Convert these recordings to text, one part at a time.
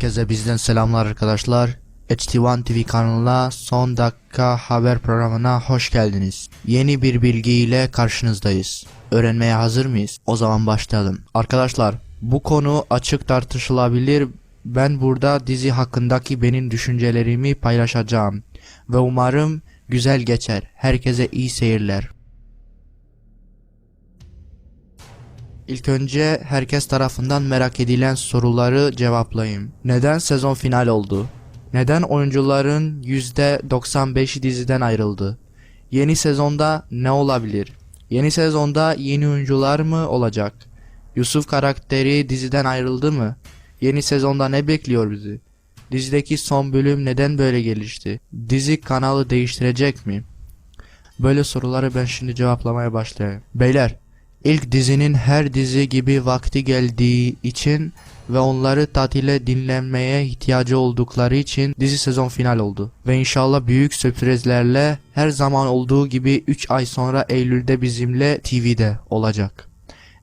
Herkese bizden selamlar arkadaşlar. HT1 TV kanalına son dakika haber programına hoş geldiniz. Yeni bir bilgi ile karşınızdayız. Öğrenmeye hazır mıyız? O zaman başlayalım. Arkadaşlar bu konu açık tartışılabilir. Ben burada dizi hakkındaki benim düşüncelerimi paylaşacağım. Ve umarım güzel geçer. Herkese iyi seyirler. İlk önce herkes tarafından merak edilen soruları cevaplayayım. Neden sezon final oldu? Neden oyuncuların %95'i diziden ayrıldı? Yeni sezonda ne olabilir? Yeni sezonda yeni oyuncular mı olacak? Yusuf karakteri diziden ayrıldı mı? Yeni sezonda ne bekliyor bizi? Dizideki son bölüm neden böyle gelişti? Dizi kanalı değiştirecek mi? Böyle soruları ben şimdi cevaplamaya başlayayım. Beyler, ilk dizinin her dizi gibi vakti geldiği için ve onları tatile dinlenmeye ihtiyacı oldukları için dizi sezon final oldu. Ve inşallah büyük sürprizlerle her zaman olduğu gibi 3 ay sonra Eylül'de bizimle TV'de olacak.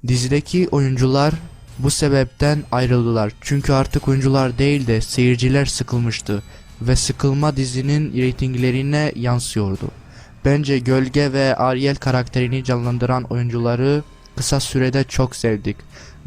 Dizideki oyuncular bu sebepten ayrıldılar. Çünkü artık oyuncular değil de seyirciler sıkılmıştı ve sıkılma dizinin reytinglerine yansıyordu. Bence Gölge ve Ariel karakterini canlandıran oyuncuları kısa sürede çok sevdik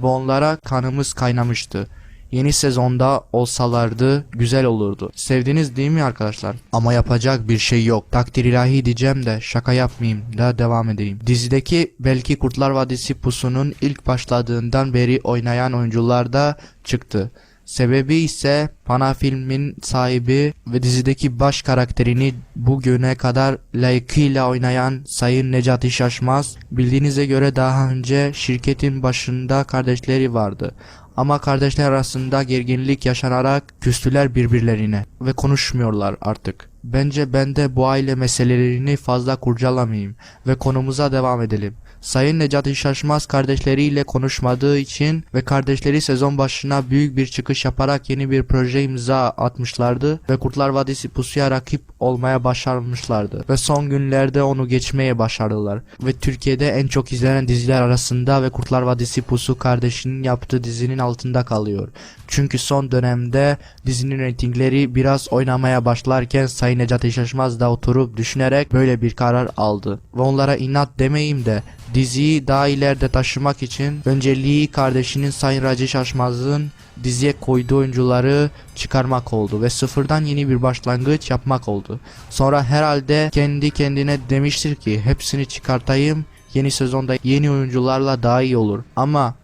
ve onlara kanımız kaynamıştı. Yeni sezonda olsalardı güzel olurdu. Sevdiniz değil mi arkadaşlar? Ama yapacak bir şey yok. Takdir ilahi diyeceğim de şaka yapmayayım da devam edeyim. Dizideki belki Kurtlar Vadisi pusunun ilk başladığından beri oynayan oyuncular da çıktı. Sebebi ise Pana filmin sahibi ve dizideki baş karakterini bugüne kadar layıkıyla oynayan Sayın Necati Şaşmaz. Bildiğinize göre daha önce şirketin başında kardeşleri vardı. Ama kardeşler arasında gerginlik yaşanarak küstüler birbirlerine ve konuşmuyorlar artık. Bence ben de bu aile meselelerini fazla kurcalamayayım ve konumuza devam edelim. Sayın Necati Şaşmaz kardeşleriyle konuşmadığı için ve kardeşleri sezon başına büyük bir çıkış yaparak yeni bir proje imza atmışlardı ve Kurtlar Vadisi pusuya rakip olmaya başarmışlardı ve son günlerde onu geçmeye başardılar ve Türkiye'de en çok izlenen diziler arasında ve Kurtlar Vadisi pusu kardeşinin yaptığı dizinin altında kalıyor. Çünkü son dönemde dizinin reytingleri biraz oynamaya başlarken Sayın Necati Şaşmaz da oturup düşünerek böyle bir karar aldı. Ve onlara inat demeyeyim de diziyi daha ileride taşımak için önceliği kardeşinin Sayın Raci Şaşmaz'ın diziye koyduğu oyuncuları çıkarmak oldu ve sıfırdan yeni bir başlangıç yapmak oldu. Sonra herhalde kendi kendine demiştir ki hepsini çıkartayım yeni sezonda yeni oyuncularla daha iyi olur. Ama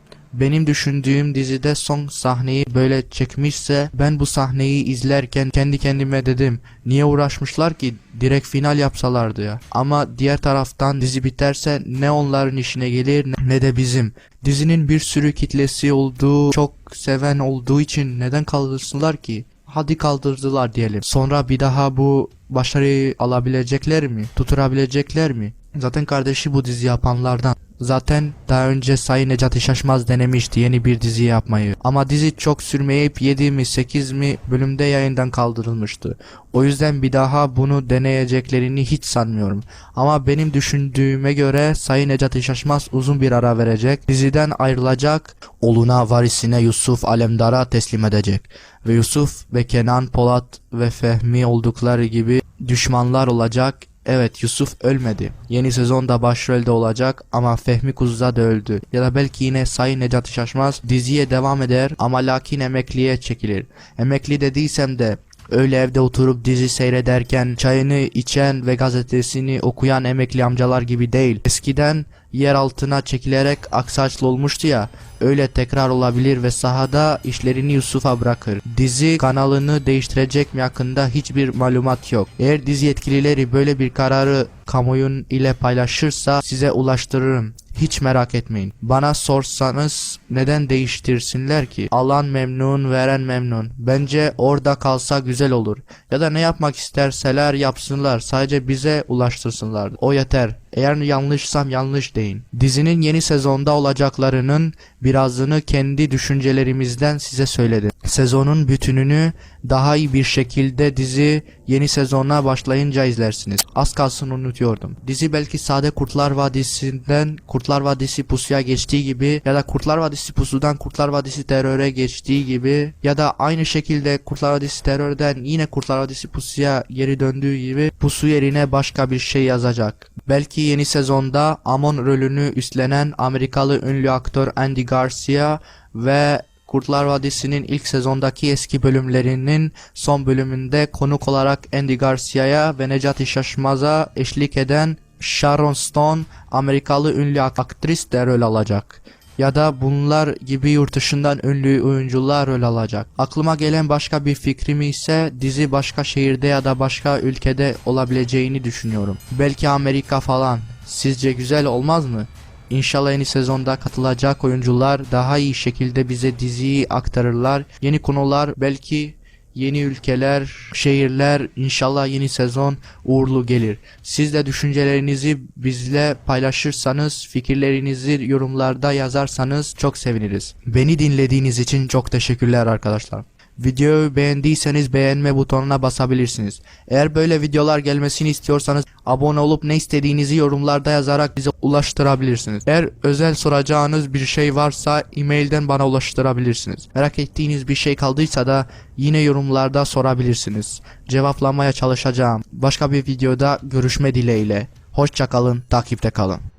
benim düşündüğüm dizide son sahneyi böyle çekmişse ben bu sahneyi izlerken kendi kendime dedim niye uğraşmışlar ki direkt final yapsalardı ya. Ama diğer taraftan dizi biterse ne onların işine gelir ne de bizim. Dizinin bir sürü kitlesi olduğu çok seven olduğu için neden kaldırsınlar ki? Hadi kaldırdılar diyelim. Sonra bir daha bu başarıyı alabilecekler mi? Tuturabilecekler mi? Zaten kardeşi bu dizi yapanlardan. Zaten daha önce Sayın Necati Şaşmaz denemişti yeni bir dizi yapmayı. Ama dizi çok sürmeyip 7 mi 8 mi bölümde yayından kaldırılmıştı. O yüzden bir daha bunu deneyeceklerini hiç sanmıyorum. Ama benim düşündüğüme göre Sayın Necati Şaşmaz uzun bir ara verecek. Diziden ayrılacak. Oluna varisine Yusuf Alemdar'a teslim edecek. Ve Yusuf ve Kenan Polat ve Fehmi oldukları gibi düşmanlar olacak. Evet Yusuf ölmedi. Yeni sezonda başrolde olacak ama Fehmi Kuzuza da öldü. Ya da belki yine Sayın Necati Şaşmaz diziye devam eder ama lakin emekliye çekilir. Emekli dediysem de öyle evde oturup dizi seyrederken çayını içen ve gazetesini okuyan emekli amcalar gibi değil. Eskiden yer altına çekilerek aksaçlı olmuştu ya öyle tekrar olabilir ve sahada işlerini Yusuf'a bırakır. Dizi kanalını değiştirecek mi hakkında hiçbir malumat yok. Eğer dizi yetkilileri böyle bir kararı kamuoyun ile paylaşırsa size ulaştırırım. Hiç merak etmeyin. Bana sorsanız neden değiştirsinler ki? Alan memnun, veren memnun. Bence orada kalsa güzel olur. Ya da ne yapmak isterseler yapsınlar. Sadece bize ulaştırsınlar. O yeter. Eğer yanlışsam yanlış deyin. Dizinin yeni sezonda olacaklarının birazını kendi düşüncelerimizden size söyledim. Sezonun bütününü daha iyi bir şekilde dizi yeni sezona başlayınca izlersiniz. Az kalsın unutuyordum. Dizi belki sade Kurtlar Vadisi'nden Kurtlar Vadisi pusuya geçtiği gibi ya da Kurtlar Vadisi pusudan Kurtlar Vadisi teröre geçtiği gibi ya da aynı şekilde Kurtlar Vadisi terörden yine Kurtlar Vadisi pusuya geri döndüğü gibi pusu yerine başka bir şey yazacak. Belki yeni sezonda Amon rolünü üstlenen Amerikalı ünlü aktör Andy Garcia ve Kurtlar Vadisi'nin ilk sezondaki eski bölümlerinin son bölümünde konuk olarak Andy Garcia'ya ve Necati Şaşmaz'a eşlik eden Sharon Stone Amerikalı ünlü aktris de rol alacak. Ya da bunlar gibi yurt dışından ünlü oyuncular rol alacak. Aklıma gelen başka bir fikrim ise dizi başka şehirde ya da başka ülkede olabileceğini düşünüyorum. Belki Amerika falan. Sizce güzel olmaz mı? İnşallah yeni sezonda katılacak oyuncular daha iyi şekilde bize diziyi aktarırlar. Yeni konular belki yeni ülkeler, şehirler inşallah yeni sezon uğurlu gelir. Siz de düşüncelerinizi bizle paylaşırsanız, fikirlerinizi yorumlarda yazarsanız çok seviniriz. Beni dinlediğiniz için çok teşekkürler arkadaşlar. Videoyu beğendiyseniz beğenme butonuna basabilirsiniz. Eğer böyle videolar gelmesini istiyorsanız abone olup ne istediğinizi yorumlarda yazarak bize ulaştırabilirsiniz. Eğer özel soracağınız bir şey varsa e-mailden bana ulaştırabilirsiniz. Merak ettiğiniz bir şey kaldıysa da yine yorumlarda sorabilirsiniz. Cevaplamaya çalışacağım. Başka bir videoda görüşme dileğiyle. Hoşçakalın, takipte kalın.